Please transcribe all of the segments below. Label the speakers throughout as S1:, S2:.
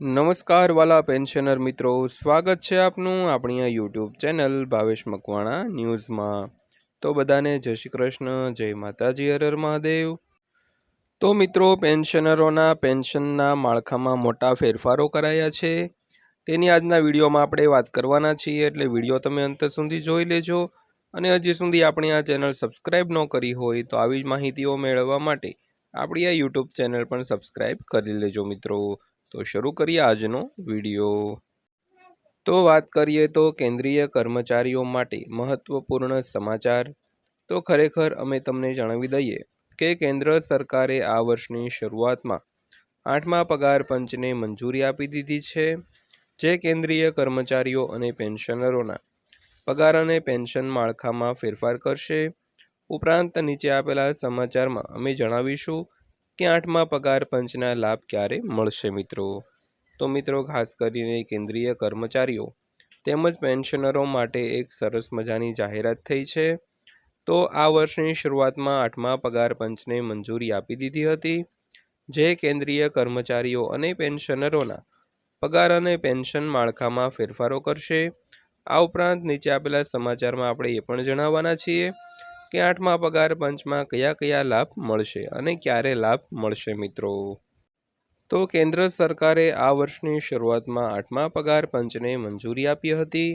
S1: નમસ્કાર વાલા પેન્શનર મિત્રો, સ્વાગત છે આપનું આપણી આ યુટ્યુબ ચેનલ ભાવેશ મકવાણા ન્યૂઝમાં. તો બધાને જય શ્રી કૃષ્ણ, જય માતાજી હરર મહાદેવ. તો મિત્રો, પેન્શનરોના પેન્શનના માળખામાં મોટા ફેરફારો કરાયા છે. તેની આજના વિડીયોમાં આપણે વાત કરવાના છીએ, એટલે વીડિયો તમે અંત સુધી જોઈ લેજો. અને હજી સુધી આપણી આ ચેનલ સબસ્ક્રાઈબ ન કરી હોય, તો આવી જ માહિતીઓ મેળવવા માટે આપણી આ યુટ્યુબ ચેનલ પણ સબસ્ક્રાઈબ કરી લેજો મિત્રો. તો શરૂ કરીએ આજનો વીડિયો. તો વાત કરીએ તો કેન્દ્રીય કર્મચારીઓ માટે મહત્વપૂર્ણ સમાચાર. તો ખરેખર અમે તમને જણાવી દઈએ કે કેન્દ્ર સરકારે આ વર્ષની શરૂઆતમાં આઠમા પગાર પંચને મંજૂરી આપી દીધી છે, જે કેન્દ્રીય કર્મચારીઓ અને પેન્શનરોના પગાર અને પેન્શન માળખામાં ફેરફાર કરશે. ઉપરાંત નીચે આપેલા સમાચારમાં અમે જણાવીશું કે આઠમા પગાર પંચના લાભ ક્યારે મળશે મિત્રો? તો મિત્રો, ખાસ કરીને કેન્દ્રીય કર્મચારીઓ તેમજ પેન્શનરો માટે એક સરસ મજાની જાહેરાત થઈ છે. તો આ વર્ષની શરૂઆતમાં આઠમા પગાર પંચને મંજૂરી આપી દીધી હતી, જે કેન્દ્રીય કર્મચારીઓ અને પેન્શનરોના પગાર અને પેન્શન માળખામાં ફેરફારો કરશે. આ ઉપરાંત નીચે આપેલા સમાચારમાં આપણે એ પણ જણાવવાના છીએ કે આઠમા પગાર પંચમાં કયા કયા લાભ મળશે અને ક્યારે લાભ મળશે મિત્રો? તો કેન્દ્ર સરકારે આ વર્ષની શરૂઆતમાં આઠમા પગાર પંચને મંજૂરી આપી હતી.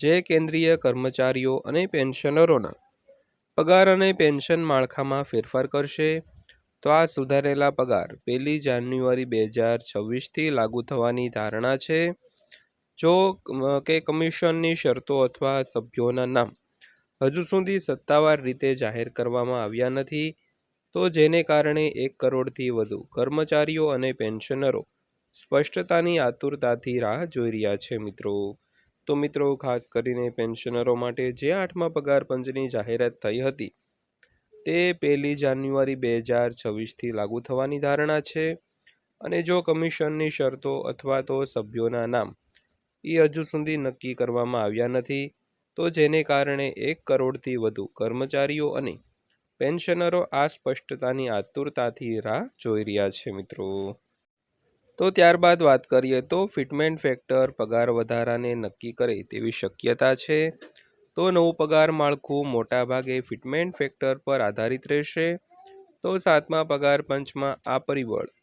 S1: જે કેન્દ્રીય કર્મચારીઓ અને પેન્શનરોના પગાર અને પેન્શન માળખામાં ફેરફાર કરશે. તો આ સુધારેલા પગાર પહેલી જાન્યુઆરી બે હજાર છવ્વીસથી લાગુ થવાની ધારણા છે. જો કે કમિશનની શરતો અથવા સભ્યોના નામ હજુ સુધી સત્તાવાર રીતે જાહેર કરવામાં આવ્યા નથી, તો જેને કારણે એક કરોડથી વધુ કર્મચારીઓ અને પેન્શનરો સ્પષ્ટતાની આતુરતાથી રાહ જોઈ રહ્યા છે મિત્રો. તો મિત્રો, ખાસ કરીને પેન્શનરો માટે જે આઠમા પગાર પંચની જાહેરાત થઈ હતી, તે પહેલી જાન્યુઆરી બે હજાર છવ્વીસથી લાગુ થવાની ધારણા છે અને જો કમિશનની શરતો અથવા તો સભ્યોના નામ એ હજુ સુધી નક્કી કરવામાં આવ્યા નથી તો જેને કારણે એક કરોડથી વધુ કર્મચારીઓ અને પેન્શનરો આ સ્પષ્ટતાની આતુરતાથી રાહ જોઈ રહ્યા છે મિત્રો. તો ત્યારબાદ વાત કરીએ તો ફિટમેન્ટ ફેક્ટર પગાર વધારાને નક્કી કરે તેવી શક્યતા છે. તો નવું પગાર માળખું મોટાભાગે ફિટમેન્ટ ફેક્ટર પર આધારિત રહેશે. તો સાતમા પગાર પંચમાં આ પરિબળ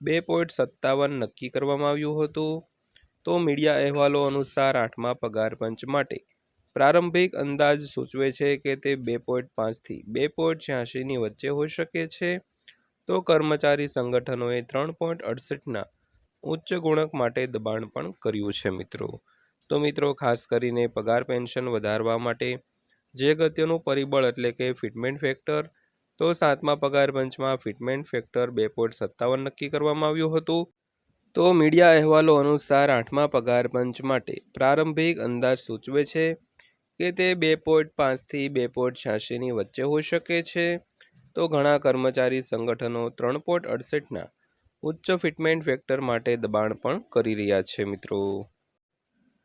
S1: બે પોઈન્ટ સત્તાવન નક્કી કરવામાં આવ્યું હતું. તો મીડિયા અહેવાલો અનુસાર આઠમા પગાર પંચ માટે પ્રારંભિક અંદાજ સૂચવે છે કે તે બે પોઈન્ટ પાંચથી બે પોઈન્ટ છ્યાસીની વચ્ચે હોઈ શકે છે. તો કર્મચારી સંગઠનોએ ત્રણ પોઈન્ટ અડસઠના ઉચ્ચ ગુણક માટે દબાણ પણ કર્યું છે મિત્રો. તો મિત્રો, ખાસ કરીને પગાર પેન્શન વધારવા માટે જે અગત્યનું પરિબળ એટલે કે ફિટમેન્ટ ફેક્ટર, તો સાતમા પગાર પંચમાં ફિટમેન્ટ ફેક્ટર બે પોઈન્ટ સત્તાવન નક્કી કરવામાં આવ્યું હતું. તો મીડિયા અહેવાલો અનુસાર આઠમા પગાર પંચ માટે પ્રારંભિક અંદાજ સૂચવે છે કે તે બે પોઈન્ટ પાંચથી બે પોઈન્ટ છ્યાસીની વચ્ચે હોઈ શકે છે? તો ઘણા કર્મચારી સંગઠનો ત્રણ પોઈન્ટ અડસઠના ઉચ્ચ ફિટમેન્ટ ફેક્ટર માટે દબાણ પણ કરી રહ્યા છે મિત્રો.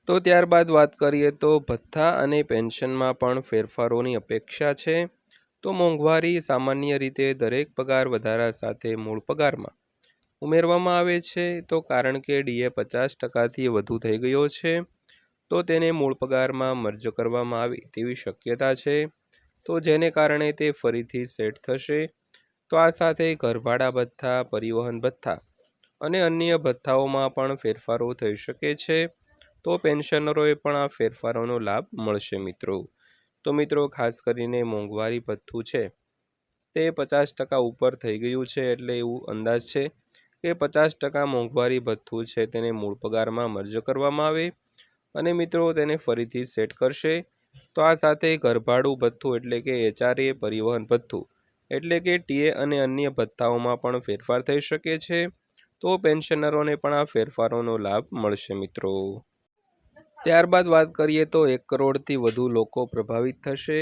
S1: તો ત્યારબાદ વાત કરીએ તો ભથ્થા અને પેન્શનમાં પણ ફેરફારોની અપેક્ષા છે. તો મોંઘવારી સામાન્ય રીતે દરેક પગાર વધારા સાથે મૂળ પગારમાં ઉમેરવામાં આવે છે. તો કારણ કે ડીએ પચાસ ટકાથી વધુ થઈ ગયો છે. તો તેને મૂળ પગારમાં મર્જ કરવામાં આવે તેવી શક્યતા છે. તો જેને કારણે તે ફરીથી સેટ થશે, તો આ સાથે ઘરભાડા ભથ્થા, પરિવહન ભથ્થા અને અન્ય ભથ્થાઓમાં પણ ફેરફારો થઈ શકે છે. તો પેન્શનરોએ પણ આ ફેરફારોનો લાભ મળશે મિત્રો. તો મિત્રો, ખાસ કરીને મોંઘવારી ભથ્થું છે. તે પચાસ ટકા ઉપર થઈ ગયું છે એટલે એવું અંદાજ છે કે પચાસ ટકા મોંઘવારી ભથ્થું છે તેને મૂળ પગારમાં મર્જ કરવામાં આવે. અને મિત્રો તેને ફરીથી સેટ કરશે. તો આ સાથે ઘરભાડું ભથ્થું એટલે કે એચઆરએ પરિવહન ભથ્થું, એટલે કે ટીએ અને અન્ય ભથ્થાઓમાં પણ ફેરફાર થઈ શકે છે. તો પેન્શનરોને પણ આ ફેરફારોનો લાભ મળશે મિત્રો. ત્યારબાદ વાત કરીએ તો એક કરોડથી વધુ લોકો પ્રભાવિત થશે.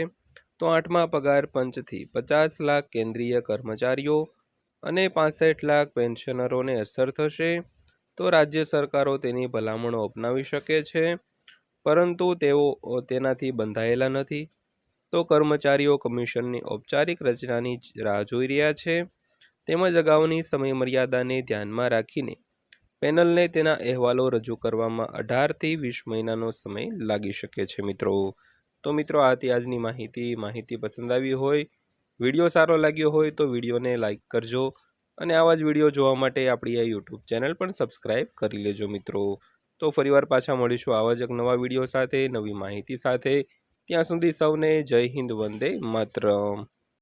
S1: તો આઠમા પગાર પંચથી પચાસ લાખ કેન્દ્રીય કર્મચારીઓ અને પાસઠ લાખ પેન્શનરોને અસર થશે. તો રાજ્ય સરકારો તેની ભલામણો અપનાવી શકે છે, પરંતુ તેઓ, તેનાથી બંધાયેલા નથી. તો કર્મચારીઓ કમિશનની ઔપચારિક રચનાની રાહ જોઈ રહ્યા છે. તેમજ અગાઉની સમયમર્યાદાને ધ્યાનમાં રાખીને પેનલને તેના અહેવાલો રજૂ કરવામાં અઢારથી વીસ મહિનાનો સમય લાગી શકે છે મિત્રો. તો મિત્રો આ હતી આજની માહિતી માહિતી પસંદ આવી હોય, વીડિયો સારો લાગ્યો હોય તો વિડીયોને લાઇક કરજો. અને આવા જ વીડિયો જોવા માટે આપણી આ યુટ્યુબ ચેનલ પણ સબસ્ક્રાઈબ કરી લેજો મિત્રો. તો ફરીવાર પાછા મળીશું આવા જ એક નવા વીડિયો સાથે, નવી માહિતી સાથે. ત્યાં સુધી સૌને જય હિન્દ વંદે માતરમ.